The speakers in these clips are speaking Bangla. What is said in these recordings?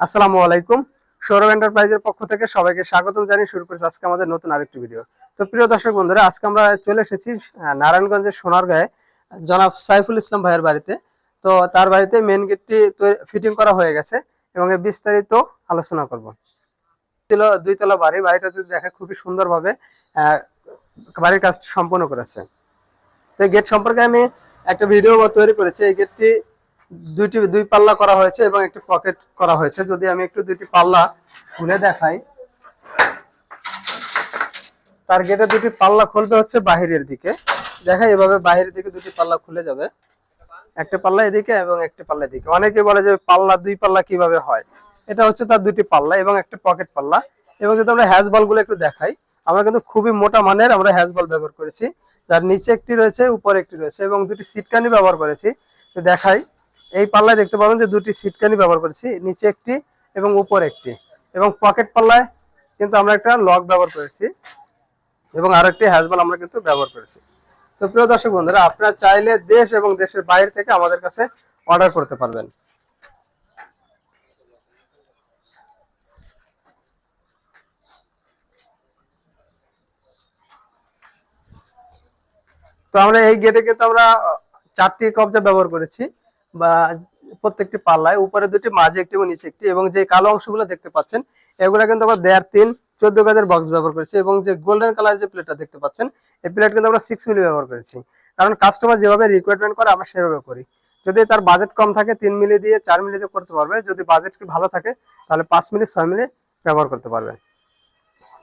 আসসালামু আলাইকুম। সৌরভ এন্টারপ্রাইজের পক্ষ থেকে সবাইকে স্বাগতম জানিয়ে শুরু করেছি আজকে আমাদের নতুন আরেকটি ভিডিও। তো প্রিয় দর্শক বন্ধুরা, আজকে আমরা চলে এসেছি নারায়ণগঞ্জের সোনারগাঁয়ে, জনাব সাইফুল ইসলাম ভাইয়ের বাড়িতে। তো তার বাড়িতে মেন গেটটি ফিটিং করা হয়ে গেছে এবং বিস্তারিত আলোচনা করব। ছিল দুইতলা বাড়ি, বাড়িটা যদি দেখে খুবই সুন্দরভাবে বাড়ির কাজটি সম্পন্ন করেছে। তো গেট সম্পর্কে আমি একটা ভিডিও তৈরি করেছি। এই গেটটি দুইটি, দুই পাল্লা করা হয়েছে এবং একটি পকেট করা হয়েছে। যদি আমি একটু দুইটি পাল্লা খুলে দেখাই তার গেটে দুটি পাল্লা খুলবে হচ্ছে বাহিরের দিকে। দেখাই এভাবে বাহিরের দিকে দুটি পাল্লা খুলে যাবে। একটা পাল্লা এদিকে এবং একটা পাল্লা এদিকে। অনেকে বলে যে পাল্লা, দুই পাল্লা কীভাবে হয়? এটা হচ্ছে তার দুটি পাল্লা এবং একটা পকেট পাল্লা। এবং যদি আমরা হ্যাজ বলগুলো একটু দেখাই, আমরা কিন্তু খুবই মোটা মানের আমরা হ্যাজ বল ব্যবহার করেছি। যার নিচে একটি রয়েছে, উপরে একটি রয়েছে এবং দুটি সিটকানি ব্যবহার করেছি। তো দেখাই এই পাল্লায় দেখতে পাবেন যে দুটি সিটকানি ব্যবহার করেছি, নিচে একটি এবং উপর একটি। এবং পকেট পাল্লায় কিন্তু আমরা একটা লক ব্যবহার করেছি এবং আরও একটি হ্যাজবল আমরা কিন্তু ব্যবহার করেছি। তো প্রিয় দর্শক বন্ধুরা, আপনারা চাইলে দেশ এবং দেশের বাইরে থেকে আমাদের কাছে অর্ডার করতে পারবেন। তো আমরা এই গেটে কিন্তু আমরা চারটি কবজা ব্যবহার করেছি। বা প্রত্যেকটি পাল্লায়, উপরে দুটি, মাঝে একটি এবং নিচে একটি, এবং যে কালো অংশগুলো দেখতে পাচ্ছেন, এগুলো কিন্তু আমরা দেড় তিন, চোদ্দ গাজের বক্স ব্যবহার করেছি, এবং যে গোল্ডেন কালার যে প্লেটটা দেখতে পাচ্ছেন, এই প্লেট কিন্তু আমরা সিক্স মিলি ব্যবহার করেছি। কারণ কাস্টমার যেভাবে রিকোয়ারমেন্ট করে, আমরা সেভাবে করি। যদি তার বাজেট কম থাকে, তিন মিলি দিয়ে চার মিলি দিয়ে করতে পারবে। যদি বাজেট ভালো থাকে, তাহলে পাঁচ মিলি, ছয় মিলি ব্যবহার করতে পারবে।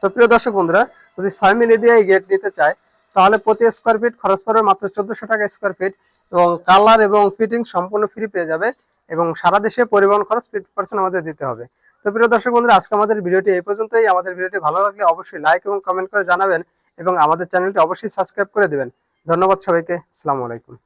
তো প্রিয় দর্শক বন্ধুরা, যদি ছয় মিলি দিয়ে এই গেট নিতে চায়, তাহলে প্রতি স্কোয়ার ফিট খরচ পড়বে মাত্র চোদ্দশো টাকা স্কোয়ার ফিট এবং কালার এবং ফিটিং সম্পূর্ণ ফ্রি পেয়ে যাবে এবং সারা দেশে পরিবহন খরচ ফিফটি পার্সেন্ট আমাদের দিতে হবে। তো প্রিয় দর্শক বন্ধুরা, আজকে আমাদের ভিডিওটি এই পর্যন্তই। আমাদের ভিডিওটি ভালো লাগলে অবশ্যই লাইক এবং কমেন্ট করে জানাবেন এবং আমাদের চ্যানেলটি অবশ্যই সাবস্ক্রাইব করে দেবেন। ধন্যবাদ সবাইকে। আসসালামু আলাইকুম।